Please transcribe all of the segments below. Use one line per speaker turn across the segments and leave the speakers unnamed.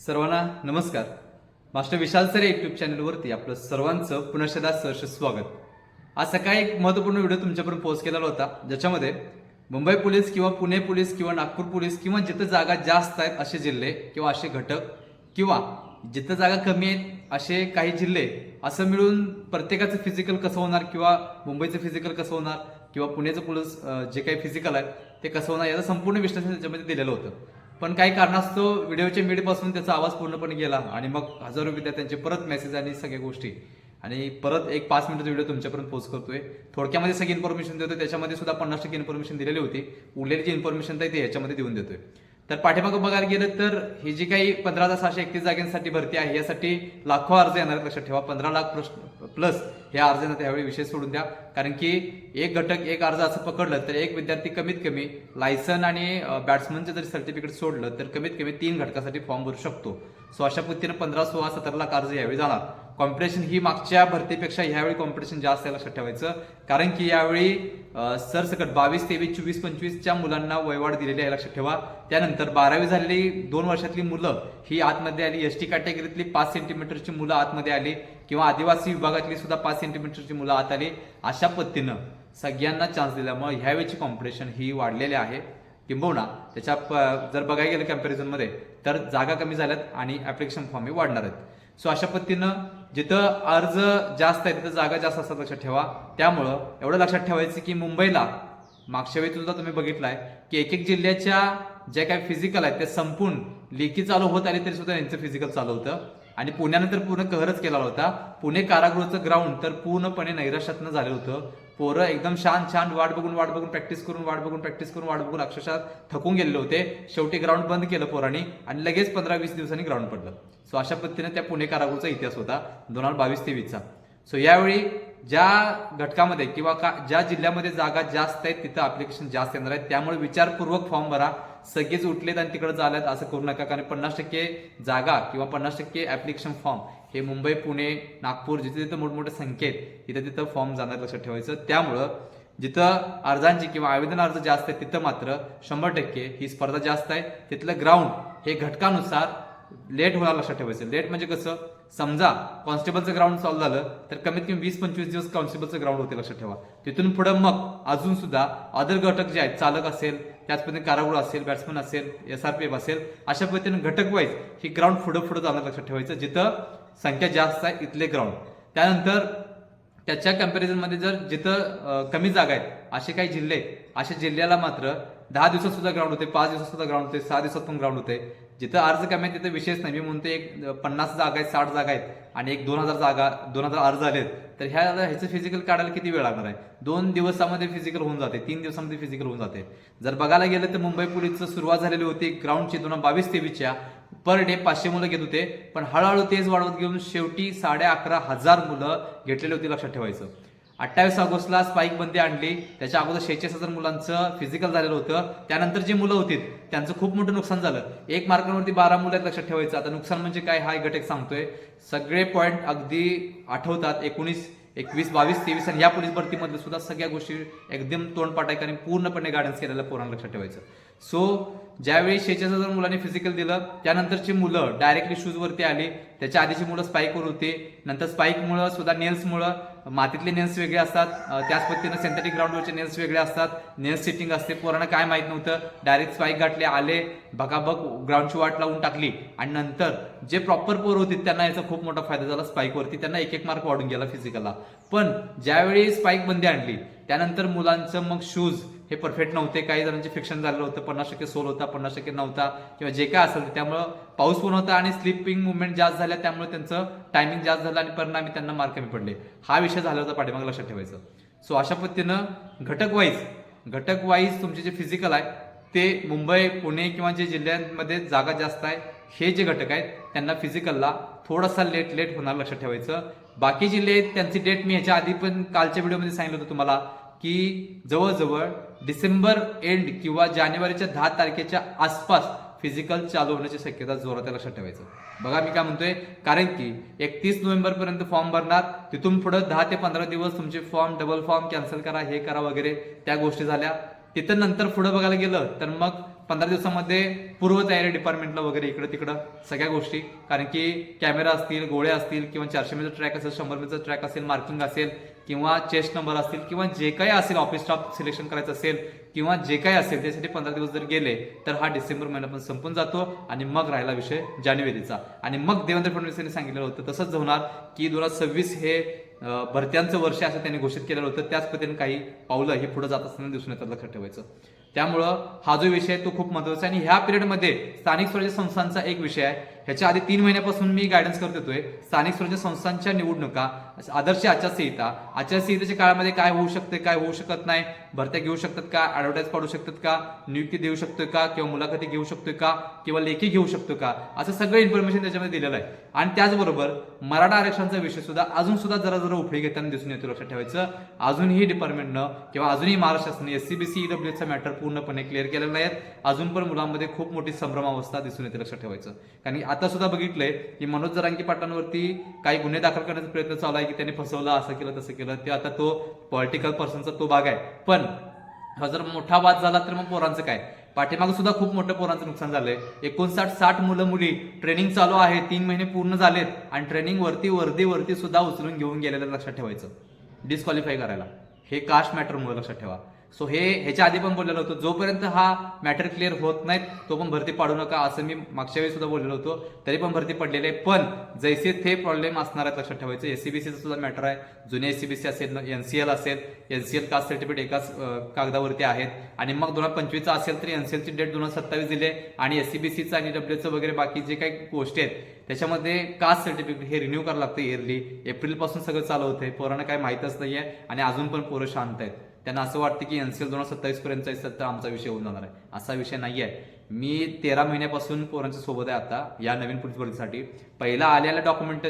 सर्वांना नमस्कार. मास्टर विशाल sir YouTube चॅनलवरती आपलं सर्वांचं पुनश्चदा सहर्ष स्वागत. आज सकाळी एक महत्त्वपूर्ण व्हिडिओ तुमच्यापर्यंत पोस्ट केलेला होता ज्याच्यामध्ये मुंबई पोलीस किंवा पुणे पोलीस किंवा नागपूर पोलीस किंवा जिथं जागा जास्त आहेत असे जिल्हे किंवा असे घटक किंवा जिथं जागा कमी आहेत असे काही जिल्हे असं मिळून प्रत्येकाचं फिजिकल कसं होणार किंवा मुंबईचं फिजिकल कसं होणार किंवा पुण्याचं पोलीस जे काही फिजिकल आहे ते कसं होणार याचं संपूर्ण विश्लेषण त्याच्यामध्ये दिलेलं होतं. पण काही कारणास्तव व्हिडिओच्या मिडपासून त्याचा आवाज पूर्णपणे गेला आणि मग हजारो विद्यार्थ्यांचे परत मेसेज आणि सगळ्या गोष्टी. आणि परत एक पाच मिनिटाचा व्हिडिओ तुमच्यापर्यंत पोस्ट करतोय. थोडक्यामध्ये सगळी इन्फॉर्मेशन देतोय त्याच्यामध्ये सुद्धा पन्नास टक्के इन्फॉर्मेशन दिलेली होती. उरलेली जी इन्फॉर्मेशन आहे ती याच्यामध्ये देऊन देतोय. तर पाठीमागं बघायला गेलं तर ही जी काही पंधरा हजार सहाशे एकतीस जागांसाठी भरती आहे यासाठी लाखो अर्ज येणार लक्षात ठेवा पंधरा लाख प्रश्न प्लस हे अर्ज त्यावेळी विषय सोडून द्या. कारण की एक घटक एक अर्ज असं पकडलं तर एक विद्यार्थी कमीत कमी लायसन आणि बॅट्समनचं जरी सर्टिफिकेट सोडलं तर कमीत कमी तीन घटकासाठी फॉर्म भरू शकतो. सो अशा पद्धतीनं पंधरा सोळा सतरा लाख अर्ज यावेळी जाणार कॉम्पिटिशन ही मागच्या भरतीपेक्षा यावेळी कॉम्पिटिशन जास्त आहे लक्षात ठेवायचं. कारण की यावेळी सरसकट बावीस तेवीस चोवीस पंचवीसच्या मुलांना वयवाढ दिलेली आहे लक्षात ठेवा. त्यानंतर बारावी झालेली दोन वर्षातली मुलं ही आतमध्ये आली. एस टी कॅटेगरीतली पाच सेंटीमीटरची मुलं आतमध्ये आली. किंवा आदिवासी विभागातली सुद्धा पाच सेंटीमीटरची मुलं आत आली अशा पद्धतीनं सगळ्यांना चान्स दिल्यामुळे ह्यावेळीची कॉम्पिटिशन ही वाढलेली आहे. किंबहुना त्याच्या प- जर बघायला गेलं कम्पॅरिझनमध्ये तर जागा कमी झाल्यात आणि ॲप्लिकेशन फॉर्म हे वाढणार आहेत. सो अशा पद्धतीनं जिथं अर्ज जास्त आहे तिथं जागा जास्त असतात लक्षात ठेवा. त्यामुळं एवढं लक्षात ठेवायचं की मुंबईला मागच्या वेळी सुद्धा तुम्ही बघितलाय की एक एक जिल्ह्याच्या ज्या काही फिजिकल आहेत ते संपून लेखी चालू होत आले तरी सुद्धा यांचं फिजिकल चालू होतं. आणि पुण्यानं तर पूर्ण कहरच केला होता. पुणे कारागृहाचं ग्राउंड तर पूर्णपणे नैराश्यातनं झालं होतं. पोरं एकदम छान छान वाट बघून वाट बघून प्रॅक्टिस करून वाट बघून प्रॅक्टिस करून वाट बघून अक्षरशः थकून गेलेले होते. शेवटी ग्राउंड बंद केलं पोरांनी आणि लगेच पंधरा वीस दिवसांनी ग्राउंड पडलं. सो अशा पद्धतीने त्या पुणे कारागृहाचा इतिहास होता. दोन हजार बावीस तेवीसचा. सो यावेळी ज्या घटकामध्ये किंवा का ज्या जिल्ह्यामध्ये जागा जास्त आहेत तिथं अप्लिकेशन जास्त येणार आहेत. त्यामुळे विचारपूर्वक फॉर्म भरा. सगळेच उठलेत आणि तिकडे चालत असं करू नका. कारण पन्नास टक्के जागा किंवा पन्नास टक्के ॲप्लिकेशन फॉर्म हे मुंबई पुणे नागपूर जिथे तिथं मोठमोठ्या संख्येत तिथं तिथं फॉर्म जाणार लक्षात ठेवायचं. त्यामुळं जिथं अर्जांची किंवा आवेदन अर्ज जास्त आहेत तिथं मात्र शंभर टक्के ही स्पर्धा जास्त आहे. तिथलं ग्राउंड हे घटकानुसार लेट होणार लक्षात ठेवायचं. लेट म्हणजे कसं? समजा कॉन्स्टेबलचं ग्राउंड सॉल्व्ह झालं तर कमीत कमी वीस पंचवीस दिवस कॉन्स्टेबलचं ग्राउंड होते लक्षात ठेवा. तिथून पुढं मग अजून सुद्धा अदर घटक जे आहेत चालक असेल त्याच पद्धतीने कारागृह असेल बॅट्समन असेल एस आर पी एफ असेल अशा पद्धतीने घटक वाईज ही ग्राउंड पुढं पुढं जाणार लक्षात ठेवायचं जिथं संख्या जास्त आहे इथले ग्राउंड त्यानंतर त्याच्या कम्पॅरिझनमध्ये जर जिथं कमी जागा आहेत असे काही जिल्हे अशा जिल्ह्याला मात्र दहा दिवसात सुद्धा ग्राउंड होते पाच दिवसात सुद्धा ग्राउंड होते सहा दिवसात पण ग्राउंड होते. जिथं अर्ज कमी आहेत तिथं विशेष नाही. मी म्हणतो एक पन्नास जागा आहेत साठ जागा आहेत आणि एक दोन हजार जागा दोन हजार अर्ज आलेत. तर ह्या ह्याचं फिजिकल काढायला किती वेळ लागणार आहे? दोन दिवसामध्ये फिजिकल होऊन जाते तीन दिवसामध्ये फिजिकल होऊन जाते. जर बघायला गेलं तर मुंबई पोलीसचं सुरुवात झालेली होती ग्राउंडची दोन हजार बावीस तेवीसच्या. पर डे पाचशे मुलं घेत होते पण हळूहळू तेच वाढवत घेऊन शेवटी साडे अकरा हजार मुलं घेतलेली होती लक्षात ठेवायचं. अठ्ठावीस ऑगस्टला स्पाईक बंदी आणली. त्याच्या अगोदर शेहेचाळीस हजार मुलांचं फिजिकल झालेलं होतं. त्यानंतर जी मुलं होती त्यांचं खूप मोठं नुकसान झालं. एक मार्कांवरती बारा मुलं आहेत लक्षात ठेवायचं. आता नुकसान म्हणजे काय हा घटक सांगतोय. सगळे पॉईंट अगदी आठवतात एकोणीस एकवीस बावीस तेवीस आणि या पोलीस भरतीमध्ये सुद्धा सगळ्या गोष्टी एकदम तोंडपाटायक आणि पूर्णपणे गायडन्स केलेलं पोरांना लक्षात ठेवायचं. सो ज्यावेळी शेहेचाळीस हजार मुलांनी फिजिकल दिलं त्यानंतरची मुलं डायरेक्टली शूजवरती आली. त्याच्या आधीची मुलं स्पाईकवर होती. नंतर स्पाईकमुळं सुद्धा नेल्समुळं मातीतले नेल्स वेगळे असतात त्याच पद्धतीनं सिंथेटिक ग्राउंडवरचे नेल्स वेगळे असतात. नेल्स सिटिंग असते पोरांना काय माहीत नव्हतं. डायरेक्ट स्पाईक गाठले आले बघाबग ग्राउंडची वाट लावून टाकली. आणि नंतर जे प्रॉपर पोर होते त्यांना याचा खूप मोठा फायदा झाला स्पाईकवरती त्यांना एक एक मार्क वाढून गेला फिजिकलला पण ज्यावेळी स्पाईक बंदी आणली त्यानंतर मुलांचं मग शूज हे परफेक्ट नव्हते. काही जणांचे फिक्शन झालेलं होतं. पन्नास टक्के सोल होता पन्नास टक्के नव्हता. किंवा जे काय असेल ते. त्यामुळं पाऊस पण होता आणि स्लिपिंग मुवमेंट जास्त झाल्या त्यामुळे त्यांचं टायमिंग जास्त झालं आणि परिणामी त्यांना मार्क कमी पडले. हा विषय झाला होता पाठीमाग लक्षात ठेवायचं. सो अशा पद्धतीनं घटक वाईज घटक वाईज तुमचे जे फिजिकल आहे ते मुंबई पुणे किंवा जे जिल्ह्यांमध्ये जागा जास्त आहे हे जे घटक आहेत त्यांना फिजिकलला थोडासा लेट लेट होणार लक्षात ठेवायचं. बाकी जिल्हे आहेत त्यांची डेट मी ह्याच्या आधी पण कालच्या व्हिडिओमध्ये सांगितलं होतं तुम्हाला. की जवळजवळ डिसेंबर एंड किंवा जानेवारीच्या दहा तारखेच्या आसपास फिजिकल चालू होण्याची शक्यता जोरात आहे लक्षात ठेवायचं. बघा मी काय म्हणतोय कारण की एकतीस नोव्हेंबर पर्यंत फॉर्म भरणार तिथून पुढे दहा ते पंधरा दिवस तुमचे फॉर्म डबल फॉर्म कॅन्सल करा हे करा वगैरे त्या गोष्टी झाल्या. तिथं नंतर पुढे बघायला गेलं तर मग पंधरा दिवसामध्ये पूर्वतयारी डिपार्टमेंटला वगैरे इकडं तिकडं सगळ्या गोष्टी. कारण की कॅमेरा असतील गोळ्या असतील किंवा चारशे मीटर ट्रॅक असेल शंभर मीटर ट्रॅक असेल मार्किंग असेल किंवा चेस्ट नंबर असतील किंवा जे काही असेल ऑफिस स्टाफ सिलेक्शन करायचं असेल किंवा जे काही असेल त्यासाठी पंधरा दिवस जर गेले तर हा डिसेंबर महिना पण संपून जातो आणि मग राहिला विषय जानेवारीचा. आणि मग देवेंद्र फडणवीस यांनी सांगितलेलं होतं तसंच होणार की दोन हजार सव्वीस हे भरत्यांचं वर्ष असं त्यांनी घोषित केलेलं होतं. त्याच पद्धतीने काही पावलं हे पुढे जात असताना दिसून येतात लक्षात ठेवायचं. त्यामुळं हा जो विषय तो खूप महत्त्वाचा आहे. आणि ह्या पिरियडमध्ये स्थानिक स्वराज्य संस्थांचा एक विषय आहे. ह्याच्या आधी तीन महिन्यापासून मी गायडन्स करत होतोय स्थानिक स्वराज्य संस्थांच्या निवडणुका आदर्श आचारसंहिता. आचारसंहितेच्या काळामध्ये काय होऊ शकते काय होऊ शकत नाही भरत्या घेऊ शकतात का? ऍडव्हर्टाईज पाडू शकतात का? नियुक्ती देऊ शकतोय का? किंवा मुलाखती घेऊ शकतोय का? किंवा लेखी घेऊ शकतो का? असं सगळं इन्फॉर्मेशन त्याच्यामध्ये दिलेलं आहे. आणि त्याचबरोबर मराठा आरक्षणाचा विषय सुद्धा अजून सुद्धा जरा जरा उफळी घेताना दिसून येतो लक्षात ठेवायचं. अजूनही डिपार्टमेंटनं किंवा अजूनही महाराष्ट्र शासनाने एस सी बी सी ईडब्ल्यूचा मॅटर पूर्णपणे क्लिअर केलेला नाही अजून पण मुलांमध्ये खूप मोठी संभ्रमावस्था दिसून येते लक्षात ठेवायचं. कारण आता सुद्धा बघितलंय की मनोज जरांगी पाटलांवरती काही गुन्हे दाखल करण्याचा प्रयत्न चालू आहे की त्यांनी फसवलं असं केलं तसं केलं. ते आता तो पॉलिटिकल पर्सनचा तो भाग आहे. पण हा जर मोठा वाद झाला तर मग पोरांचं काय? पाठीमागे सुद्धा खूप मोठं पोरांचं नुकसान झालंय. एकोणसाठ साठ मुलं मुली ट्रेनिंग चालू आहे तीन महिने पूर्ण झालेत आणि ट्रेनिंग वरती वरती वरती सुद्धा उचलून घेऊन गेलेलं लक्षात ठेवायचं. डिस्क्वालिफाय करायला. हे कास्ट मॅटर मुलं लक्षात ठेवा. सो हे ह्याच्या आधी पण बोललेलो होतो. जोपर्यंत हा मॅटर क्लिअर होत नाहीत तो पण भरती पाडू नका असं मी मागच्या वेळी सुद्धा बोललेलो होतो. तरी पण भरती पडलेले आहे. पण जैसे ते प्रॉब्लेम असणार आहेत लक्षात ठेवायचं. एससीबीसीचा सुद्धा मॅटर आहे. जुने एससीबीसी असेल एनसीएल असेल एनसीएल कास्ट सर्टिफिकेट एकाच कागदावरती आहेत? आणि मग दोन हजार पंचवीसचा असेल तर एनसीएलची डेट दोन हजार सत्तावीस दिले आणि एससीबीसीचं आणि डब्ल्यूचं वगैरे बाकी जे काही गोष्टी आहेत त्याच्यामध्ये कास्ट सर्टिफिकेट हे रिन्यू करावं लागतं इयरली एप्रिलपासून सगळं चालू होतं पोरांना काही माहीतच नाही आहे आणि अजून पण पोरं शांत आहेत. त्यांना असं वाटतं की एन सी एल दोन हजार सत्तावीस पर्यंत असेल आमचा विषय होऊन जाणार आहे. असा विषय नाही आहे मी तेरा महिन्यापासून पोरांच्या सोबत आहे आता या नवीन पोलीस भरतीसाठी पहिला आलेल्या डॉक्युमेंट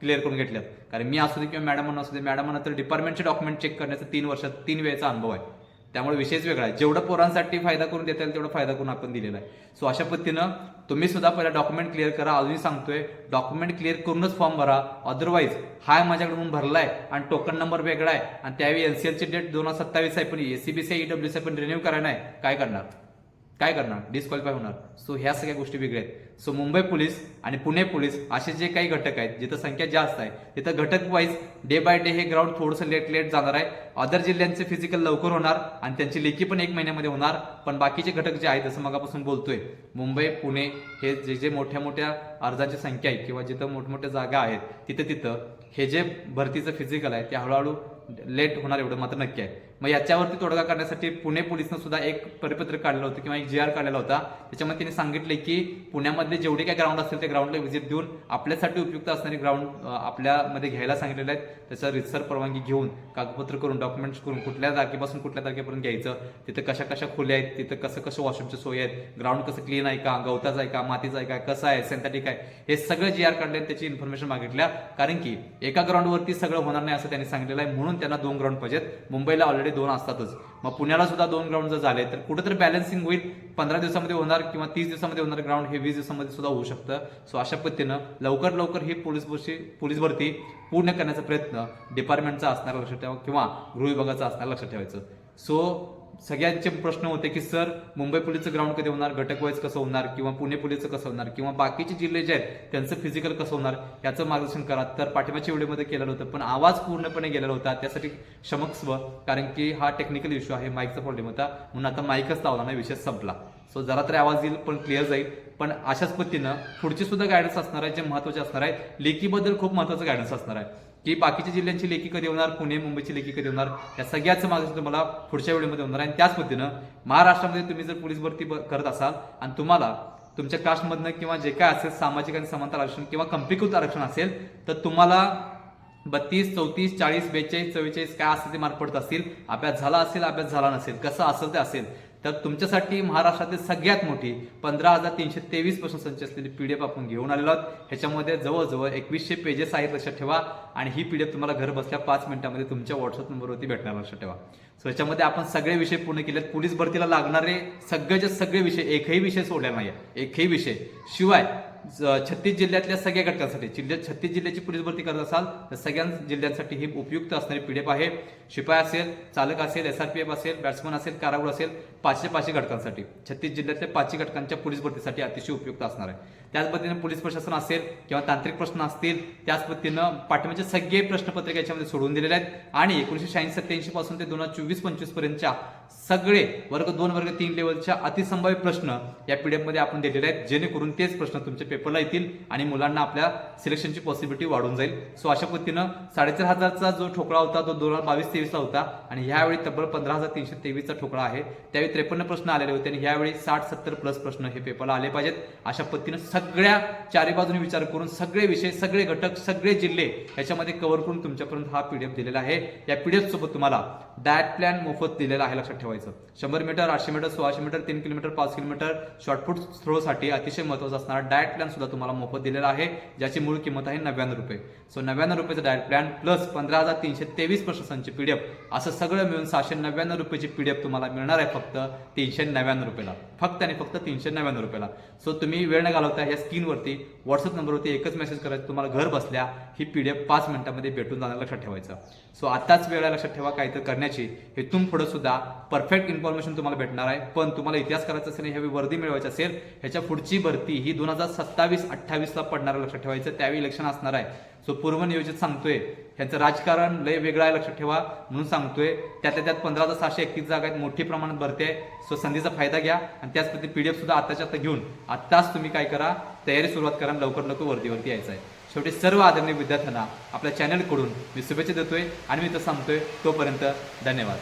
क्लिअर करून घेतल्यात. कारण मी असू दे किंवा मॅडम असू दे मॅडम तर डिपार्टमेंटचे डॉक्युमेंट चेक करण्याचा तीन वर्षात तीन वेळेचा अनुभव आहे. त्यामुळे विषयच वेगळा आहे. जेवढं पोरांसाठी फायदा करून देता येईल तेवढा फायदा करून आपण दिलेला आहे. सो अशा पद्धतीनं तुम्ही सुद्धा पहिला डॉक्युमेंट क्लिअर करा. अजूनही सांगतोय डॉक्युमेंट क्लिअर करूनच फॉर्म भरा. अदरवाईज हाय माझ्याकडून म्हणून भरलाय आणि टोकन नंबर वेगळा आहे. आणि त्यावेळी एनसीएलची डेट दोन हजार सत्तावीस आहे पण एसीबीसी ईडब्ल्यूसी पण रिन्यू करायला आहे काय करणार? काय करणार? डिस्क्वालिफाय होणार. सो ह्या सगळ्या गोष्टी वेगळ्या आहेत. सो मुंबई पोलीस आणि पुणे पोलीस असे जे काही घटक आहेत जिथं संख्या जास्त आहे तिथं घटक वाईज डे बाय डे हे ग्राउंड थोडंसं लेट लेट जाणार आहे. अदर जिल्ह्यांचे फिजिकल लवकर होणार आणि त्यांची लेखी पण एक महिन्यामध्ये होणार. पण बाकीचे घटक जे आहेत जसं मगापासून बोलतोय मुंबई पुणे हे जे जे मोठ्या मोठ्या अर्जाची संख्या आहे किंवा जिथं मोठमोठ्या जागा आहेत तिथं तिथं हे जे भरतीचं फिजिकल आहे ते हळूहळू लेट होणार एवढं मात्र नक्की आहे. मग याच्यावरती तोडगा करण्यासाठी पुणे पोलिसनं सुद्धा एक परिपत्रक काढलं होतं किंवा एक जी आर काढलेला होता. त्याच्यामध्ये त्यांनी सांगितले की पुण्यामधले जेवढे काही ग्राउंड असतील ते ग्राउंडला व्हिजिट देऊन आपल्यासाठी उपयुक्त असणारे ग्राउंड आपल्यामध्ये घ्यायला सांगितलेले आहेत त्याचा रितसर परवानगी घेऊन कागदपत्र करून डॉक्युमेंट्स करून कुठल्या तारखेपासून कुठल्या तारखेपर्यंत घ्यायचं तिथं कशा कशा खोल्या आहेत तिथं कसं कसं वॉशरूमची सोय आहेत ग्राउंड कसं क्लीन आहे का गवताचं आहे का मातीचं आहे का कसं आहे सिंथेटिक आहे हे सगळं जी आर काढले त्याची इन्फॉर्मेशन मागितल्या. कारण की एका ग्राउंडवरती सगळं होणार नाही असं त्यांनी सांगितलेलं आहे. म्हणून त्यांना दोन ग्राउंड पाहिजेत. मुंबईला ऑलरेडी दोन असतातच. मग पुण्याला सुद्धा दोन ग्राउंड जर झाले तर कुठेतरी बॅलन्सिंग होईल. पंधरा दिवसामध्ये होणार किंवा तीस दिवसामध्ये होणार ग्राउंड हे वीस दिवसामध्ये सुद्धा होऊ शकतं. सो अशा पद्धतीनं लवकर लवकर ही पोलीस भरती पोलीस भरती पूर्ण करण्याचा प्रयत्न डिपार्टमेंटचा असणार लक्षात ठेवा किंवा गृह विभागाचा असणार लक्षात ठेवायचं. सो सगळ्यांचे प्रश्न होते की सर मुंबई पोलीसचं ग्राउंड कधी होणार? घटक वाईज कसं होणार? किंवा पुणे पोलीसचं कसं होणार? किंवा बाकीचे जिल्हे जे आहेत त्यांचं फिजिकल कसं होणार? याचं मार्गदर्शन करा. तर पाठिंबाच्या व्हिडिओमध्ये केलेलं होतं पण आवाज पूर्णपणे गेलेला होता. त्यासाठी क्षमस्व कारण की हा टेक्निकल इश्यू आहे. माईकचा प्रॉब्लेम होता. म्हणून आता माईकच लावला नाही विषय संपला. सो जरा तरी आवाज येईल पण क्लिअर जाईल. पण अशाच पद्धतीनं पुढची सुद्धा गायडन्स असणार आहे जे महत्त्वाचे असणार आहे. लेखीबद्दल खूप महत्वाचं गायडन्स असणार आहे. की बाकीच्या जिल्ह्यांची लेखी कधी होणार पुणे मुंबईची लेखी कधी होणार या सगळ्याचं मार्गदर्शन तुम्हाला पुढच्या व्हिडिओमध्ये होणार आणि त्याच पद्धतीनं महाराष्ट्रामध्ये तुम्ही जर पोलीस भरती करत असाल आणि तुम्हाला तुमच्या कास्टमधनं किंवा जे काय असेल सामाजिक आणि समांतर आरक्षण किंवा कंपीकृत आरक्षण असेल तर तुम्हाला बत्तीस चौतीस चाळीस बेचाळीस चव्वेचाळीस काय असेल ते मार्क पडत असतील. अभ्यास झाला असेल अभ्यास झाला नसेल. कसं असेल ते असेल. तर तुमच्यासाठी महाराष्ट्रातील सगळ्यात मोठी पंधरा हजार तीनशे तेवीस असलेली संच असलेली एफ आपण घेऊन आलेलो आहोत. ह्याच्यामध्ये जवळजवळ एकवीसशे पेजेस आहेत लक्षात ठेवा. आणि ही पी डी एफ तुम्हाला घर बसल्या पाच मिनिटांमध्ये तुमच्या व्हॉट्सअप नंबरवरती भेटणार लक्षात ठेवा. सो याच्यामध्ये आपण सगळे विषय पूर्ण केलेत. पोलीस भरतीला लागणारे सगळेचे सगळे विषय एकही विषय सोडला नाही एकही विषय. शिवाय छत्तीस जिल्ह्यातल्या सगळ्या घटकांसाठी जिल्ह्यात छत्तीस जिल्ह्याची पोलीस भरती करत असाल तर सगळ्या जिल्ह्यांसाठी ही उपयुक्त असणारी पीडीएफ आहे. शिपाई असेल चालक असेल एसआरपीएफ असेल बॅट्समन असेल कारागृह असेल पाचशे पाचशे घटकांसाठी. छत्तीस जिल्ह्यातल्या पाचशे घटकांच्या पोलीस भरतीसाठी अतिशय उपयुक्त असणार आहे. त्याच पद्धतीने पोलीस प्रशासन असेल किंवा तांत्रिक प्रश्न असतील त्याच पद्धतीनं पाठिंब्याचे सगळे प्रश्नपत्रिका याच्यामध्ये सोडून दिलेले आहेत. आणि एकोणीशे शहाऐंशी सत्याऐंशी पासून ते दोन हजार चोवीस पंचवीस पर्यंतच्या सगळे वर्ग दोन वर्ग तीन लेवलच्या अतिसंभाव्य प्रश्न या पीडीएफमध्ये आपण दिलेले आहेत. जेणेकरून तेच प्रश्न तुमच्या पेपरला येतील आणि मुलांना आपल्या सिलेक्शनची पॉसिबिलिटी वाढून जाईल. सो अशा पद्धतीनं साडेचार हजारचा जो ठोकळा होता तो दोन हजार बावीस तेवीसला होता. आणि ह्यावेळी तब्बल पंधरा हजार तीनशे तेवीसचा ठोकळा आहे. त्यावेळी त्रेपन्न प्रश्न आलेले होते आणि ह्यावेळी साठ सत्तर प्लस प्रश्न हे पेपरला आले पाहिजेत. अशा पद्धतीनं सगळ्या चारी बाजूने विचार करून सगळे विषय सगळे घटक सगळे जिल्हे याच्यामध्ये कव्हर करून तुमच्यापर्यंत हा पीडीएफ दिलेला आहे. या पीडीएफ सोबत तुम्हाला डायट प्लॅन मोफत दिलेला आहे लक्षात ठेवायचं. शंभर मीटर आठशे मीटर सोळाशे मीटर तीन किलोमीटर पाच किलोमीटर शॉर्टफुट थ्रोसाठी अतिशय महत्त्वाचा असणारा डायट प्लॅन सुद्धा तुम्हाला मोफत दिलेला आहे ज्याची मूळ किंमत आहे नव्याण्णव रुपये. सो नव्याण्णव रुपयाचा डायट प्लॅन प्लस पंधरा हजार तीनशे तेवीस प्रश्नसंच पीडीएफ असं सगळं मिळून सहाशे नव्याण्णव रुपयाची पीडीएफ तुम्हाला मिळणार आहे फक्त तीनशे नव्याण्णव रुपयाला. फक्त आणि फक्त तीनशे नव्याण्णव रुपयाला. सो तुम्ही वेळ न घालवता या स्क्रीनवरती व्हॉट्सअप नंबरवरती एकच मेसेज करायचं तुम्हाला घर बसल्या ही पीडीएफ पाच मिनिटांमध्ये भेटून जाणार लक्षात ठेवायचं. सो आताच वेळ लक्षात ठेवा काहीतरी करण्याची. हेतून पुढे सुद्धा परफेक्ट इन्फॉर्मेशन तुम्हाला भेटणार आहे. पण तुम्हाला इतिहास करायचा असेल ह्यावी वर्दी मिळवायची असेल ह्याच्या पुढची भरती ही दोन हजार सत्तावीस अठ्ठावीसला पडणार लक्षात ठेवायचं त्यावेळी इलेक्शन असणार आहे. सो पूर्वनियोजित सांगतोय. ह्यांचं राजकारण लय वेगळं आहे लक्षात ठेवा म्हणून सांगतोय. त्यातल्या त्यात पंधरा हजार सहाशे एकतीस जागा आहेत मोठी प्रमाणात भरते. आहे सो संधीचा फायदा घ्या आणि त्याच डी एफ सुद्धा आताच्या आता घेऊन आत्ताच तुम्ही काय करा तयारी सुरुवात करा लवकर लवकर वरतीवरती यायचं आहे शेवटी सर्व आदरणीय विद्यार्थ्यांना आपल्या चॅनलकडून मी शुभेच्छा देतोय आणि मी तर सांगतोय तोपर्यंत धन्यवाद.